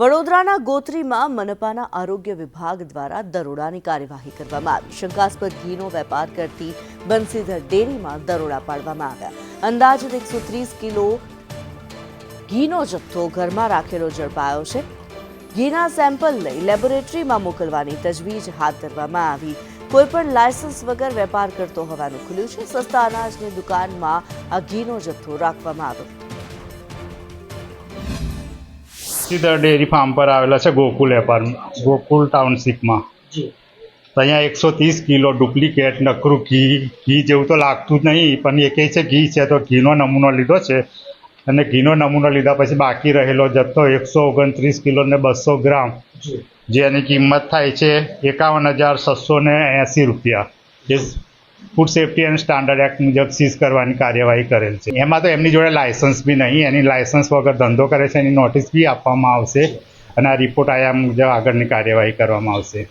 વડોદરાના ગોત્રીમાં મનપાના આરોગ્ય વિભાગ દ્વારા દરોડાની કાર્યવાહી કરવામાં આવી. શંકાસ્પદ ઘીનો વેપાર કરતી બંસીધર ડેરીમાં દરોડા પાડવામાં આવ્યા. અંદાજિત એકસો ત્રીસ કિલો ઘીનો જથ્થો ઘરમાં રાખેલો ઝડપાયો છે. ઘીના સેમ્પલ લઈ લેબોરેટરીમાં મોકલવાની તજવીજ હાથ ધરવામાં આવી. કોઈપણ લાયસન્સ વગર વેપાર કરતો હોવાનું ખુલ્યું છે. સસ્તા અનાજની દુકાનમાં આ ઘીનો જથ્થો રાખવામાં આવ્યો. સીધા ડેરી ફાર્મ પર આવેલા છે ગોકુલ એપાર્ટ ગોકુલ ટાઉનશીપમાં. અહીંયા એકસો ત્રીસ કિલો ડુપ્લિકેટ નકરું ઘી ઘી જેવું તો લાગતું જ નહીં પણ એ કહે છે ઘી છે તો ઘીનો નમૂનો લીધો છે. અને ઘીનો નમૂનો લીધા પછી બાકી રહેલો જથ્થો એકસો ઓગણત્રીસ કિલો ને બસો ગ્રામ. જેની કિંમત થાય છે એકાવન હજાર છસો ને એંસી રૂપિયા. જે food safety and standard act મુજબ સીઝ કરવાની કાર્યવાહી કરેલ છે. એમાં તો એમની જોડે લાયસન્સ બી નહીં, એની લાયસન્સ વગર ધંધો કરે છે, એની નોટિસ બી આપવામાં આવશે અને આ રિપોર્ટ આયા મુજબ આગળની કાર્યવાહી કરવામાં આવશે.